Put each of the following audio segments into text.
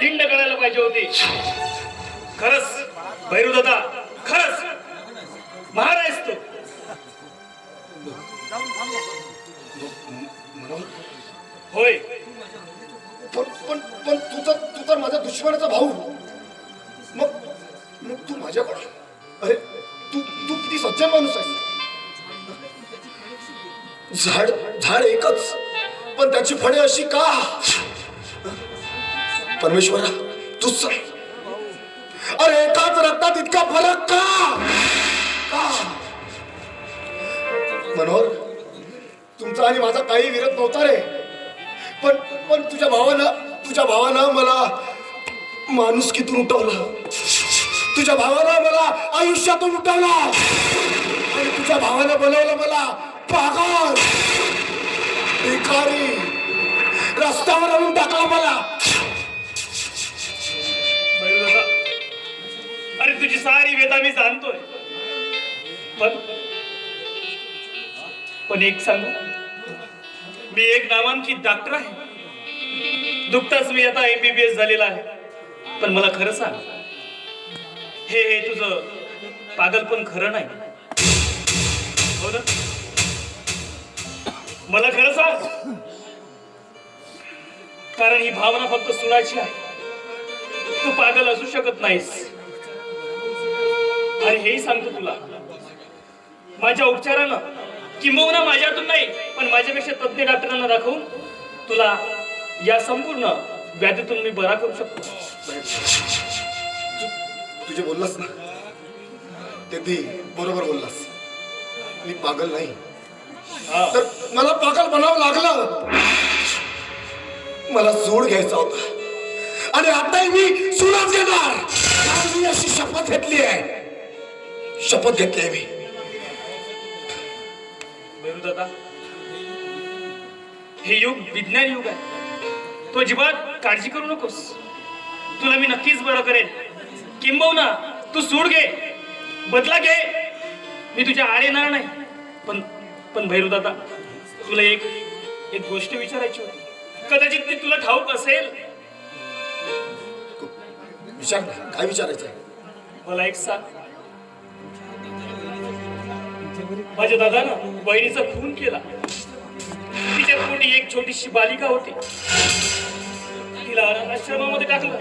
धिंड करायला पाहिजे होती. खरंच भैरू दादा खरंच. महाराज तो. होय. पण पण पण तू तर तू तर माझा दुश्मनाचा भाऊ. मग मग तू माझ्याकडं? अरे तू तू किती सज्जन माणूस आहेस. झाड झाड एकच पण त्याची फळे अशी का? परमेश्वरा तूच अरे एकाच रक्तात इतका फरक का? का? मनोहर तुमचा आणि माझा काही विरोध नव्हता रे. पण पण तुझ्या भावानं तुझ्या भावानं मला माणुसकीतून उठवलं. तुझ्या भावानं मला आयुष्यातून उठवला. आणि तुझ्या भावानं बनवलं मला पागल. भिकारी. रस्त्यावर आणून टाकला मला. तुझी सारी वेदा मी जाणतोय. पण पण एक सांगू? मी एक नामांकित डॉक्टर आहे. दुखताच मी आता एमबीबीएस झालेला आहे. पण मला खरं सांग हे हे तुझं पागलपण खरं नाही. हो ना? मला खरं सांग. कारण ही भावना फक्त सुनाची आहे. तू पागल असू शकत नाहीस. आणि हेही सांगतो तुला. माझ्या उपचारानं किंबहुना माझ्यातून नाही पण माझ्यापेक्षा तज्ञ डॉक्टरांना दाखवून तुला या संपूर्ण व्याधीतून मी बरा करू शकतो. तुझे बोललास ना ते बरोबर बोललास. मी पागल नाही. तर मला पागल बनावं लागलं. मला जोड घ्यायचा होता. आणि आताही मी सुनाच घेणार. मी अशी शपथ घेतली आहे. शपथ घेतली मी. दादा हे युग विज्ञान युग आहे. तो अजिबात काळजी करू नकोस. तुला मी नक्कीच बरं करेन. किंबहुना तू सूड घे बदला घे. मी तुझ्या आड येणार नाही. पण पण भैरवदादा तुला एक एक गोष्ट विचारायची होती. कदाचित ती तुला ठाऊक असेल. विचार काय विचारायचं मला एक सांग. माझ्या दादानं बहिणीचा खून केला. तिच्या पोटी एक छोटीशी बालिका होती. तिला आश्रमामध्ये टाकलं.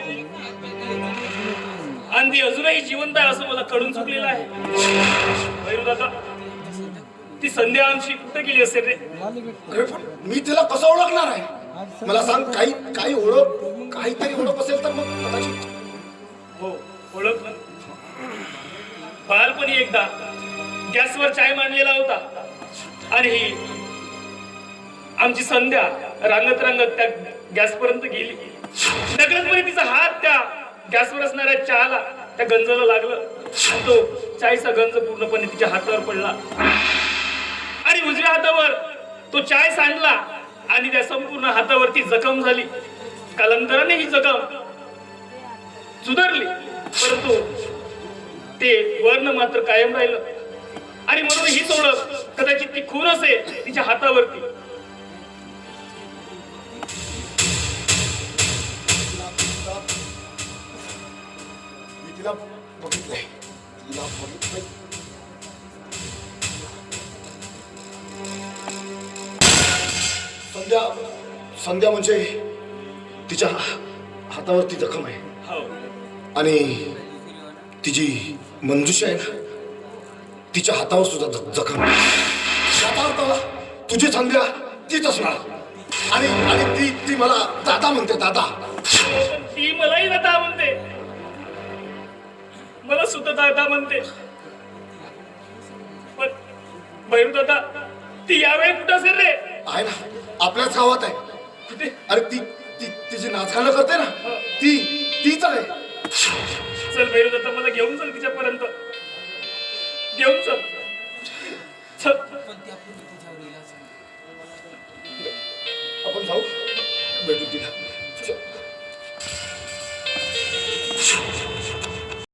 आणि ती अजूनही जिवंत आहे असं मला कळून चुकलेलं आहे. दादा ती संध्या आमची कुठे गेली असेल रे? अरे पण मी तिला कसं ओळखणार आहे? मला सांग काही काही ओळख काहीतरी ओळख असेल तर मग कदाचित. हो ओळखलं बालपणी एकदा गॅसवर चाय मांडलेला होता. आणि ही आमची संध्या रांगत रांगत त्या गॅस पर्यंत गेली. नकळतपणे तिचा हात त्या गॅसवर असणाऱ्या चहाला त्या गंजाला लागलं. आणि तो चायचा गंज पूर्णपणे तिच्या हातावर पडला. आणि उजव्या हातावर तो चाय सांडला आणि त्या संपूर्ण हातावरती जखम झाली. कालांतराने ही जखम सुधारली. परंतु ते वर्ण मात्र कायम राहिलं. आणि म्हणून हीच ओळख कदाचित ती खून असेल तिच्या हातावरती. मी तिला बघितलंय. तिला बघितलंय. संध्या संध्या म्हणजे तिच्या हातावरती जखम आहे. हो. आणि तिची मंजुषा आहे ना तिच्या हातावर सुद्धा जखम. अर्थ तुझी संध्या तीच असणार आणि आणि ती ती मला दादा म्हणते दादा. ती मलाही दादा म्हणते. मला सुद्धा दादा म्हणते. पण भैरू दादा ती यावेळी कुठं असेल रे? आहे ना. आपल्याच गावात आहे. कुठे? अरे ती ती तिची नाचगाणं करते ना. ती तीच आहे. चल भैरू दादा मला घेऊन चल तिच्यापर्यंत. घेऊन चल. चल. आपण जाऊ. भेटू तिला.